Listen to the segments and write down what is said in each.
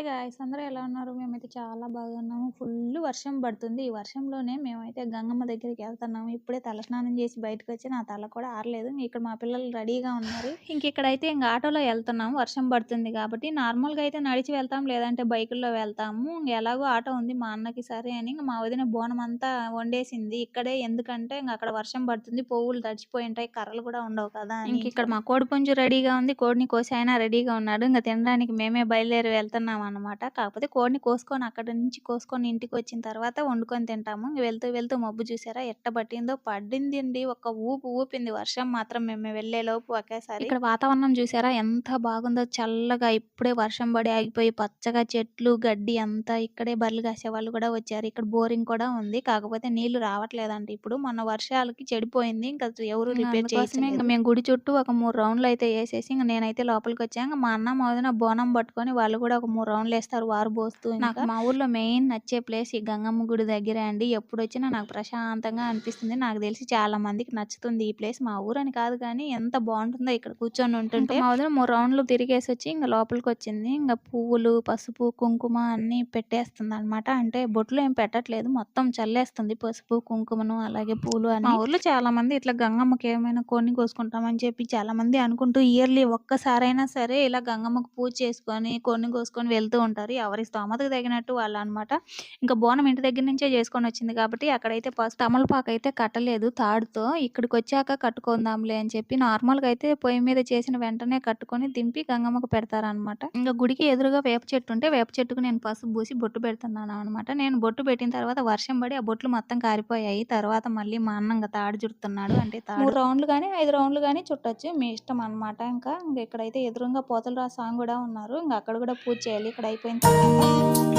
Hi guys! అందరూ ఎలా ఉన్నారు? మేమైతే చాలా బాగున్నాము. ఫుల్ వర్షం పడుతుంది. ఈ వర్షంలోనే మేమైతే గంగమ్మ దగ్గరికి వెళ్తున్నాము. ఇప్పుడే తలస్నానం చేసి బయటకు వచ్చి నా తల కూడా ఆరలేదు. ఇక్కడ మా పిల్లలు రెడీగా ఉన్నారు. ఇంక ఇక్కడైతే ఇంక ఆటోలో వెళ్తున్నాము. వర్షం పడుతుంది కాబట్టి నార్మల్గా అయితే నడిచి వెళ్తాం లేదంటే బైకుల్లో వెళ్తాము. ఇంక ఎలాగో ఆటో ఉంది మా అన్నకి సరే అని ఇంక మా వదిన బోనం అంతా వండేసింది. ఇక్కడే ఎందుకంటే ఇంక అక్కడ వర్షం పడుతుంది. పువ్వులు తడిచిపోయి ఉంటాయి. కర్రలు కూడా ఉండవు కదా ఇంక ఇక్కడ మా కోడి పుంజు రెడీగా ఉంది. కోడిని కోసి అయినా రెడీగా ఉన్నాడు. ఇంకా తినడానికి మేమే బయలుదేరి వెళ్తున్నాము అనమాట కాకపోతే కోడిని కోసుకొని అక్కడ నుంచి కోసుకొని ఇంటికి వచ్చిన తర్వాత వండుకొని తింటాము. వెళ్తూ వెళ్తూ మబ్బు చూసారా? ఎట్ట పట్టిందో? పడింది ఒక ఊపు ఊపింది. వర్షం మాత్రం మేము వెళ్ళే లోపు ఒకేసారి. ఇక్కడ వాతావరణం చూసారా? ఎంత బాగుందో? చల్లగా ఇప్పుడే వర్షం పడి ఆగిపోయి పచ్చగా చెట్లు గడ్డి అంతా ఇక్కడే బర్రెలు కాసే వాళ్ళు కూడా వచ్చారు. ఇక్కడ బోరింగ్ కూడా ఉంది. కాకపోతే నీళ్ళు రావట్లేదంట ఇప్పుడు మొన్న వర్షాలకి చెడిపోయింది. ఇంకా ఎవరు రిపేర్ చేసి ఇంకా మేము గుడి చుట్టూ ఒక మూడు రౌండ్లు అయితే వేసేసి ఇంకా నేనైతే లోపలికి వచ్చాను మా అన్న వదిన బోనం పట్టుకొని వాళ్ళు కూడా ఒక మూడు రౌండ్లు వేస్తారు వారు పోస్తూ నాకు మా ఊర్లో మెయిన్ నచ్చే ప్లేస్ ఈ గంగమ్మ గుడి దగ్గరే అండి. ఎప్పుడు వచ్చినా నాకు ప్రశాంతంగా అనిపిస్తుంది. నాకు తెలిసి చాలా మందికి నచ్చుతుంది ఈ ప్లేస్. మా ఊరు అని కాదు కానీ ఎంత బాగుంటుందో ఇక్కడ కూర్చొని ఉంటుంటే. మా వదిన మూడు రౌండ్లు తిరిగేసి వచ్చి ఇంకా లోపలికి వచ్చింది. ఇంకా పువ్వులు పసుపు కుంకుమ అన్ని పెట్టేస్తుంది అనమాట అంటే బొట్లు ఏం పెట్టట్లేదు. మొత్తం చల్లేస్తుంది పసుపు కుంకుమను అలాగే పూలు అని. మా ఊర్లో చాలా మంది ఇట్లా గంగమ్మకి ఏమైనా కొన్ని కోసుకుంటామని చెప్పి చాలా మంది అనుకుంటూ ఇయర్లీ ఒక్కసారైనా సరే ఇలా గంగమ్మకు పూజ చేసుకొని కొన్ని కోసుకొని వెళ్తూ ఉంటారు. ఎవరి స్తోమతకు తగినట్టు వాళ్ళు అనమాట ఇంకా బోనం ఇంటి దగ్గర నుంచే చేసుకొని వచ్చింది కాబట్టి అక్కడైతే ఫస్ట్ తమలపాకు అయితే కట్టలేదు తాడుతో. ఇక్కడికి వచ్చాక కట్టుకుందాంలే అని చెప్పి నార్మల్గా అయితే పొయ్యి మీద చేసిన వెంటనే కట్టుకొని దింపి గంగమ్మకు పెడతారనమాట. ఇంకా గుడికి ఎదురుగా వేప చెట్టు ఉంటే వేప చెట్టుకు నేను పసుపు పూసి బొట్టు పెడుతున్నాను అనమాట. నేను బొట్టు పెట్టిన తర్వాత వర్షం పడి ఆ బొట్లు మొత్తం కారిపోయాయి. తర్వాత మళ్ళీ మా అన్నంగా తాడు చుడుతున్నాడు. అంటే మూడు రౌండ్లు కానీ ఐదు రౌండ్లు కానీ చుట్టొచ్చు మీ ఇష్టం అనమాట. ఇంకా ఇంకా ఇక్కడైతే ఎదురుగా పోతల సాంగ్ కూడా ఉన్నారు. ఇంకా అక్కడ కూడా పూజ చేయాలి. ఇక్కడ అయిపోయిన తర్వాత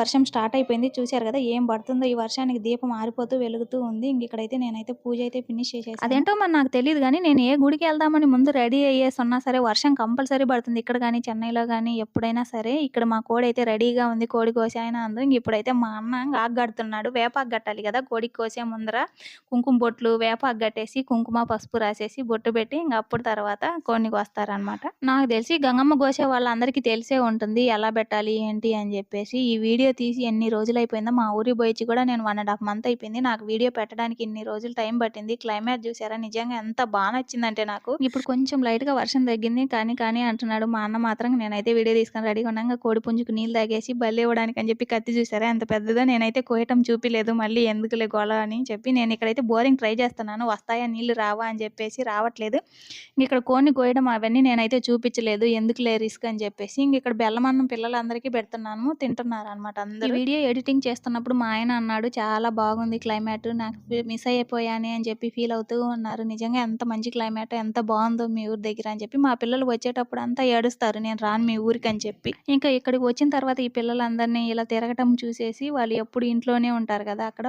వర్షం స్టార్ట్ అయిపోయింది. చూశారు కదా ఏం పడుతుందో ఈ వర్షానికి దీపం ఆరిపోతూ వెలుగుతూ ఉంది. ఇంక ఇక్కడైతే నేనైతే పూజ అయితే ఫినిష్ చేసేసి అదేంటో మరి నాకు తెలియదు కానీ నేను ఏ గుడికి వెళ్దామని ముందు రెడీ అయ్యేసి ఉన్నా సరే వర్షం కంపల్సరీ పడుతుంది. ఇక్కడ కానీ చెన్నైలో కానీ ఎప్పుడైనా సరే ఇక్కడ మా కోడి అయితే రెడీగా ఉంది. కోడి కోసి ఆయన అందు ఇంక ఇప్పుడైతే మా అన్న ఆగ్గడుతున్నాడు వేపాకు కట్టాలి కదా కోడికి కోసే ముందర కుంకుమ బొట్లు వేపాకు కట్టేసి కుంకుమ పసుపు రాసేసి బొట్టు పెట్టి ఇంక అప్పుడు తర్వాత కోడిని కోస్తారనమాట నాకు తెలిసి గంగమ్మ కోసే వాళ్ళందరికీ తెలిసే ఉంటుంది. ఎలా పెట్టాలి ఏంటి అని చెప్పేసి ఈ వీడియో తీసి ఎన్ని రోజులు అయిపోయిందో మా ఊరి పోయి కూడా నేను వన్ అండ్ హాఫ్ మంత్ అయిపోయింది. నాకు వీడియో పెట్టడానికి ఇన్ని రోజులు టైం పట్టింది. క్లైమేట్ చూసారా? నిజంగా ఎంత బాగా నచ్చిందంటే నాకు. ఇప్పుడు కొంచెం లైట్గా వర్షం తగ్గింది. కానీ కానీ అంటున్నాడు మా అన్న మాత్రం నేనైతే వీడియో తీసుకొని రెడీగా ఉన్నాక కోడి పుంజుకు నీళ్ళు తాగేసి బల్లి ఇవ్వడానికి అని చెప్పి కత్తి చూసారా? ఎంత పెద్దదో నేనైతే కోయటం చూపిలేదు. మళ్ళీ ఎందుకులే గోళ అని చెప్పి నేను ఇక్కడైతే బోరింగ్ ట్రై చేస్తున్నాను. వస్తాయా? నీళ్ళు రావా? అని చెప్పేసి రావట్లేదు. ఇక్కడ కోడిని కోయడం అవన్నీ నేనైతే చూపించలేదు. ఎందుకులే రిస్క్ అని చెప్పేసి ఇంక ఇక్కడ బెల్లమన్నం పిల్లలందరికీ పెడుతున్నాను. తింటున్నారు అనమాట అందరూ. వీడియో ఎడిటింగ్ చేస్తున్నప్పుడు మా ఆయన అన్నాడు చాలా బాగుంది క్లైమేట్ నాకు మిస్ అయిపోయాను అని చెప్పి ఫీల్ అవుతూ ఉన్నారు. నిజంగా ఎంత మంచి క్లైమేట్ ఎంత బాగుందో మీ ఊరి దగ్గర అని చెప్పి మా పిల్లలు వచ్చేటప్పుడు అంతా ఏడుస్తారు నేను రాను మీ ఊరికి అని చెప్పి. ఇంకా ఇక్కడికి వచ్చిన తర్వాత ఈ పిల్లలందరినీ ఇలా తిరగటం చూసేసి వాళ్ళు ఎప్పుడు ఇంట్లోనే ఉంటారు కదా అక్కడ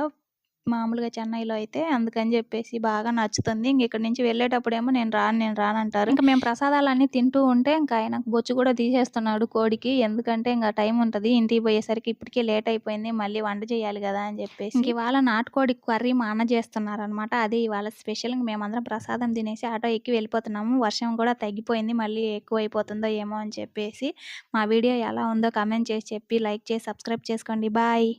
మామూలుగా చెన్నైలో అయితే అందుకని చెప్పేసి బాగా నచ్చుతుంది. ఇంక ఇక్కడ నుంచి వెళ్ళేటప్పుడేమో నేను రాను నేను రాను అంటారు ఇంకా మేము ప్రసాదాలన్నీ తింటూ ఉంటే ఇంకా ఆయన బొచ్చు కూడా తీసేస్తున్నాడు కోడికి. ఎందుకంటే ఇంకా టైం ఉంటుంది. ఇంటికి పోయేసరికి ఇప్పటికే లేట్ అయిపోయింది. మళ్ళీ వంట చేయాలి కదా అని చెప్పేసి. ఇంక ఇవాళ నాటుకోడి కర్రీ మా అన్న చేస్తున్నారు అనమాట అదే ఇవాళ స్పెషల్. మేమందరం ప్రసాదం తినేసి ఆటో ఎక్కి వెళ్ళిపోతున్నాము. వర్షం కూడా తగ్గిపోయింది. మళ్ళీ ఎక్కువైపోతుందో ఏమో అని చెప్పేసి. మా వీడియో ఎలా ఉందో కమెంట్ చేసి చెప్పి లైక్ చేసి సబ్స్క్రైబ్ చేసుకోండి. బాయ్.